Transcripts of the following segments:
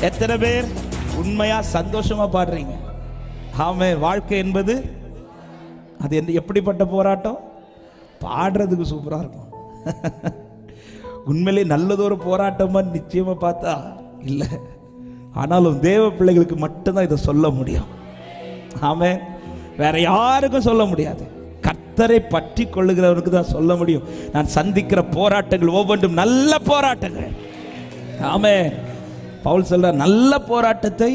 எத்தனை பேர் உண்மையா சந்தோஷமா பாடுறீங்க? ஆமே வாழ்க்கை என்பது அது என்ன எப்படிப்பட்ட போராட்டம்? பாடுறதுக்கு சூப்பராக இருக்கும். உண்மையிலே நல்லதொரு போராட்டமா நிச்சயமா பார்த்தா இல்லை. ஆனாலும் தேவ பிள்ளைகளுக்கு மட்டும்தான் இதை சொல்ல முடியும். ஆமே வேற யாருக்கும் சொல்ல முடியாது. கர்த்தரை பற்றி கொள்ளுகிறவனுக்கு தான் சொல்ல முடியும். நான் சந்திக்கிற போராட்டங்கள் ஒவ்வொன்றும் நல்ல போராட்டங்கள். ஆமே. பவுல் சொல்ற நல்ல போராட்டத்தை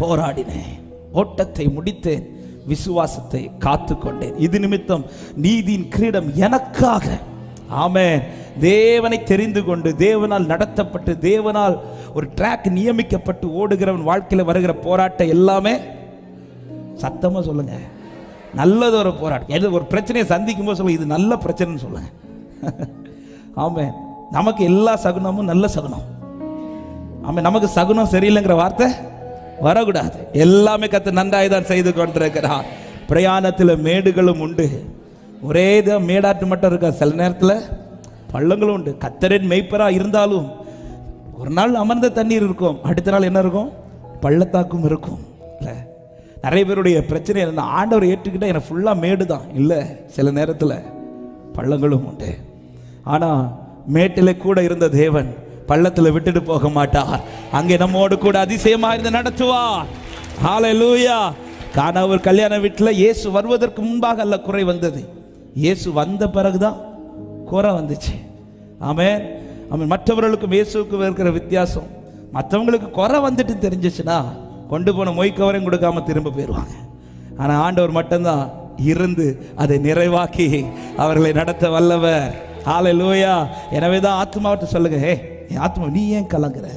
போராடினேன். ஓட்டத்தை முடித்தேன். விசுவாசத்தை காத்து கொண்டேன் இது நிமித்தம் நீதியின் கிரீடம் எனக்காக. ஆமே தேவனை தெரிந்து கொண்டு தேவனால் நடத்தப்பட்டு தேவனால் ஒரு ட்ராக் நியமிக்கப்பட்டு ஓடுகிறவன் வாழ்க்கையில் வருகிற போராட்டம் எல்லாமே சத்தமாக சொல்லுங்க. நல்லது ஒரு போராட்டம். எது ஒரு பிரச்சனையை சந்திக்கும் போது சொல்லுங்க இது நல்ல பிரச்சனைன்னு சொல்லுங்க. ஆமே நமக்கு எல்லா சகுனமும் நல்ல சகுனம். ஆமாம் நமக்கு சகுனம் சரியில்லைங்கிற வார்த்தை வரக்கூடாது. எல்லாமே கத்து நன்றாய் தான் செய்து கொண்டிருக்கிறார். பிரயாணத்தில் மேடுகளும் உண்டு. ஒரே இதாக மேடாட்டு மட்டும் இருக்கா? சில நேரத்தில் பள்ளங்களும் உண்டு. கத்தரின் மெய்ப்பராக இருந்தாலும் ஒரு நாள் அமர்ந்த தண்ணீர் இருக்கும். அடுத்த நாள் என்ன இருக்கும்? பள்ளத்தாக்கும் இருக்கும். இல்லை நிறைய பேருடைய பிரச்சனை என்ன ஆண்டவர் ஏற்றுக்கிட்டால் எனக்கு ஃபுல்லாக மேடு தான். இல்லை சில நேரத்தில் பள்ளங்களும் உண்டு. ஆனால் மேட்டில் கூட இருந்த தேவன் பள்ளத்தில் விட்டுட்டு போக மாட்டார். அங்கே நம்மோடு கூட அதிசயமாக இருந்து நடத்துவார். ஹalleluya காணா ஒரு கல்யாண வீட்டில் இயேசு வருவதற்கு முன்பாக அல்ல குறை வந்தது. இயேசு வந்த பிறகுதான் குறை வந்துச்சு. ஆமென். அவன் மற்றவர்களுக்கும் இயேசுக்கும் இருக்கிற வித்தியாசம். மற்றவங்களுக்கு குறை வந்துட்டு தெரிஞ்சிச்சுன்னா கொண்டு போன மொய் கவரையும் கொடுக்காம திரும்ப போயிடுவாங்க ஆனால் ஆண்டவர் மட்டும்தான் இருந்து அதை நிறைவாக்கி அவர்களை நடத்த வல்லவர். லூயா எனவே தான் ஆத்மாவட்ட சொல்லுங்க ஹே என் ஆத்மா நீ ஏன் கலங்குற?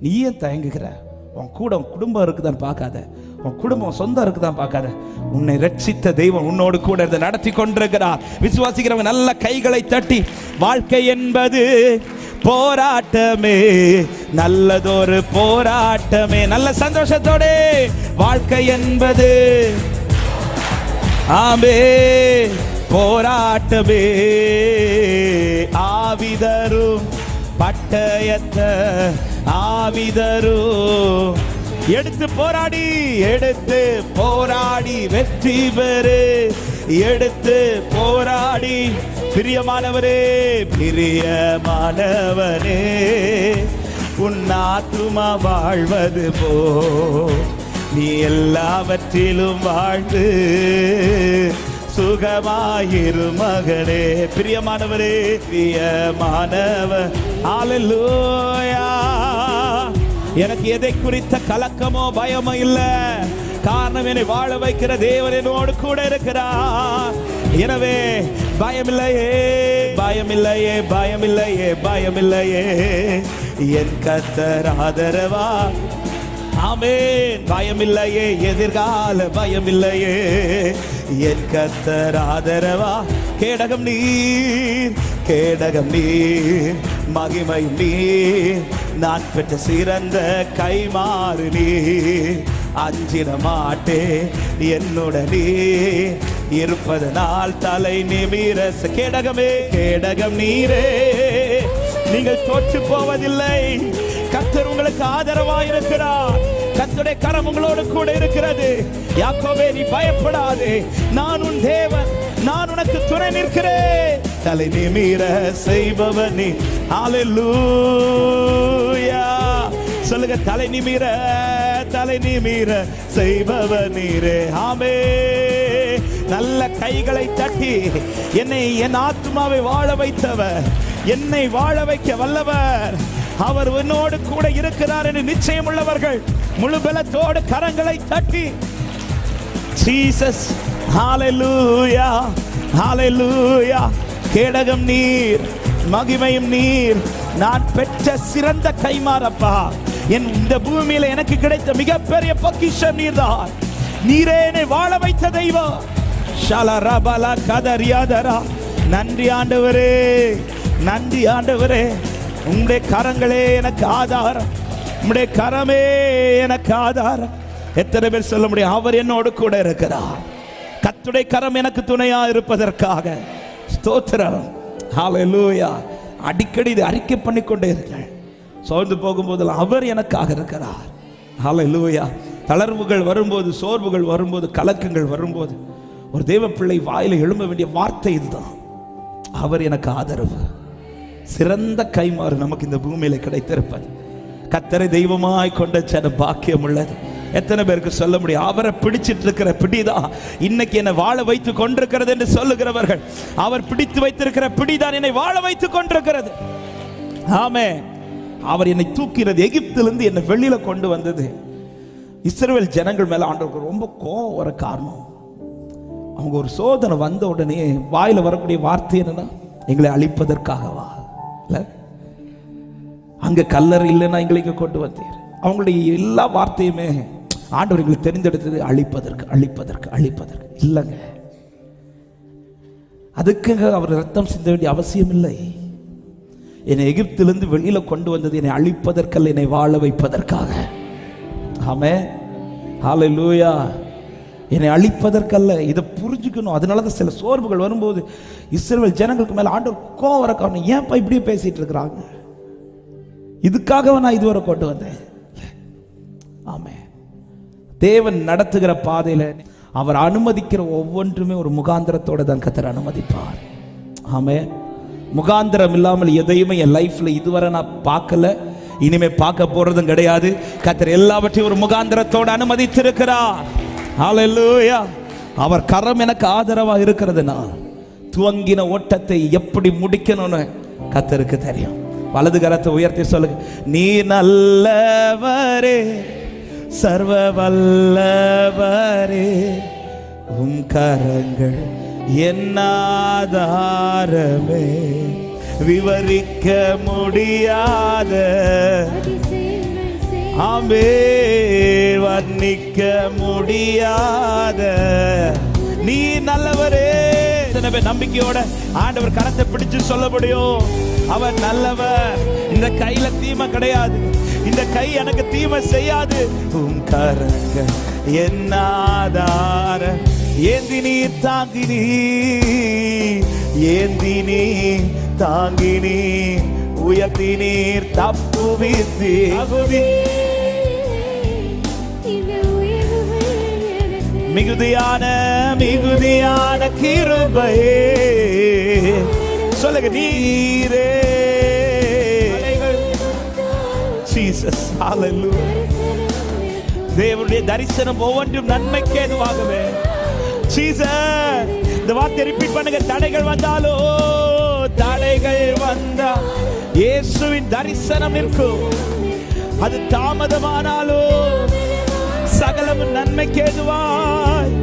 நீ ஏன் தயங்குகிற? உன் கூட உன் குடும்பம் இருக்குதான்னு பார்க்காத. உன் குடும்பம் சொந்தம் இருக்குதான் பார்க்காத. உன்னை ரட்சித்த தெய்வம் உன்னோடு கூட இருந்து நடத்தி கொண்டிருக்கிறார். விசுவாசிக்கிறவங்க நல்ல கைகளை தட்டி வாழ்க்கை என்பது போராட்டமே நல்லதொரு போராட்டமே. நல்ல சந்தோஷத்தோட வாழ்க்கை என்பது ஆமே போராட்டமே. ஆவிதரும் பட்டயத்த ஆவிதரு. எடுத்து போராடி எடுத்து போராடி வெற்றி பெறு. எடுத்து போராடி பிரியமானவரே பிரியமானவரே. உன் ஆத்துமா வாழ்வது போ. நீ எல்லாவற்றிலும் வாழ்ந்து சுகமாயிரு மகனே. பிரியமானவரே பிரியமானவர். ஹalleluya எனக்கு எதை குறித்த கலக்கமோ பயமோ இல்லை. காரணம் என்னை வாழ வைக்கிற தேவன் என்னோடு கூட இருக்கிறார். எனவே பயமில்லையே பயமில்லையே பயமில்லையே பயமில்லையே. என் கத்தர் ஆதரவா? ஆமேன். பயமில்லையே எதிர்கால பயமில்லையே. என் கத்தர் ஆதரவா? கேடகம் நீர் கேடகம் நீர் மகிமை நீர். நான் பெற்ற சிறந்த கைமாறு நீர். அஞ்சிட மாட்டே என்னோட இருப்பது இருப்பதனால் தலை நிமிர கேடகமே கேடகம் நீரே. நீங்கள் தோற்று போவதில்லை. கத்தர் உங்களுக்கு ஆதரவா இருக்கிறார் கத்தருடைய கரம் உங்களோடு கூட இருக்கிறது. யாக்கோவே நீ பயப்படாதே. நான் உன் தேவன். நான் உனக்கு துணை நிற்கிறேன். தலை நிமிர செய்பவனே. அலலூயா சொல்லுங்க தலை நிமிர தலை நிமிர செய்பவர் நீரே ஆமே. நல்ல கைகளை தட்டி என்னை என் ஆத்மாவை வாழ வைத்தவர். என்னை வாழ வைக்க வல்லவர். அவர் உன்னோடு கூட இருக்கிறார் என்று நிச்சயம் உள்ளவர்கள் முழு பலத்தோடு கரங்களை தட்டி ஜீசஸ் ஹalleluya ஹalleluya கேடகம் நீர் மகிமையும் நீர் நான் பெற்ற சிறந்த கைமாறப்பா. என் இந்த பூமியில எனக்கு கிடைத்த மிகப்பெரிய பொக்கிஷம் நீர்தான். நீரே என்னை வாழ வைத்த தெய்வம். ஷலரபல கதரியாதரா நன்றி ஆண்டவரே நன்றி ஆண்டவரே. உங்களுடைய கரங்களே எனக்கு ஆதாரம். உம்முடைய கரமே எனக்கு ஆதாரம். எத்தனை பேர் சொல்ல முடியும்? அவர் என்னோடு கூட இருக்கிறார். கத்துடைய கரம் எனக்கு துணையா இருப்பதற்காக. ஸ்தோத்திரம். ஹalleluya அடிக்கடி இது அறிக்கை பண்ணி கொண்டே இருங்கள். சோர்ந்து போகும்போதெல்லாம் அவர் எனக்காக இருக்கிறார். ஹalleluya தளர்வுகள் வரும்போது சோர்வுகள் வரும்போது கலக்கங்கள் வரும்போது ஒரு தேவ பிள்ளை வாயில எழும்ப வேண்டிய வார்த்தை இதுதான். அவர் எனக்கு ஆதரவு. சிறந்த கைமாறு நமக்கு இந்த பூமியில கிடைத்திருப்பது. கத்தரை தெய்வமாய் கொண்ட சன பாக்கியம் உள்ளது. எத்தனை பேருக்கு சொல்ல முடியும்? அவரை பிடிச்சிட்டு இருக்கிற பிடிதான். இன்னைக்கு என்னை வாழ வைத்து கொண்டிருக்கிறது என்று சொல்லுகிறவர்கள் அவர் பிடித்து வைத்திருக்கிற பிடிதான் என்னை வாழ வைத்து கொண்டிருக்கிறது. ஆமே அவர் என்னை தூக்கிறது. எகிப்திலிருந்து என்னை வெளியில கொண்டு வந்தது. இஸ்ரேல் ஜனங்கள் மேல ஆண்டவருக்கு ரொம்ப கோவம் வர காரணம். அவங்க ஒரு சோதனை வந்த உடனே வாயில வரக்கூடிய வார்த்தை என்னன்னா எங்களை அழிப்பதற்காகவா? அங்க கல்லறை இல்லைன்னா எங்களை கொண்டு வந்தீர். அவங்களுடைய எல்லா வார்த்தையுமே ஆண்டவர் எங்களுக்கு தெரிந்தெடுத்தது. அழிப்பதற்கு அழிப்பதற்கு அழிப்பதற்கு. இல்லைங்க. அதுக்காக அவர் ரத்தம் சிந்த வேண்டிய அவசியம் இல்லை. என்னை எகிப்திலிருந்து வெளியில கொண்டு வந்தது. என்னை அழிப்பதற்கல்ல என்னை வாழ வைப்பதற்காக. ஆமே ஹalleluya. என்னை அழிப்பதற்கல்ல. இதை புரிஞ்சுக்கணும். அதனால தான் சில சோர்வுகள் வரும்போது இஸ்ரேல் ஜனங்களுக்கு மேலே ஆண்டவர் கோவம் வர காரணம் ஏன்ப்பா இப்படியே பேசிகிட்டு இருக்கிறாங்க? இதுக்காகவே நான் இதுவரை கொண்டு வந்தேன்? ஆமே. தேவன் நடத்துகிற பாதையில் அவர் அனுமதிக்கிற ஒவ்வொன்றுமே ஒரு முகாந்திரத்தோட தான் கத்தர் அனுமதிப்பார். ஆமே. முகாந்திரம் இல்லாமல் எதையுமே என் லைஃப்பில் இதுவரை நான் பார்க்கல. இனிமே பார்க்க போறதும் கிடையாது. கத்தர் எல்லாவற்றையும் ஒரு முகாந்திரத்தோட அனுமதித்திருக்கிறார். ஹalleluya அவர் கரம் எனக்கு ஆதரவாக இருக்கிறதுனா துவங்கின ஓட்டத்தை எப்படி முடிக்கணும்னு கத்தருக்கு தெரியும். வலது கரத்தை உயர்த்தி சொல்லுங்க. நீ நல்லவரே சர்வ வல்லவரே உம் கரங்கள் என்னாதாரமே விவரிக்க முடியாத ஆமே வர்ணிக்க முடியாத நீ நல்லவரே. நம்பிக்கையோட ஆண்டவர் கரத்தை பிடிச்சு சொல்ல முடியும்? அவர் நல்லவர் இந்த கையில தீமை கிடையாது. இந்த கை எனக்கு தீமை செய்யாது. உன் கரங்க என்னாதார? ஏந்தி நீ தாங்கினி ஏந்தி நீ தாங்கினி உயர்த்தி நீர் தப்புவித்து மிகுதியான மிகுதியான கிருபையே. சொல்லுங்க நீரே. ஜீசஸ் ஹalleluya தேவனுடைய தரிசனம் ஒவ்வொன்றும் நன்மைக்கு ஏதுவாகவே. ஜீசஸ் இந்த வார்த்தை ரிப்பீட் பண்ணுங்க. தடைகள் வந்தாலோ தடைகள் வந்தா இயேசுவின் தரிசனம் நிற்கும். அது தாமதமானாலோ சகலமும் நன்மைக்கு ஏதுவாய்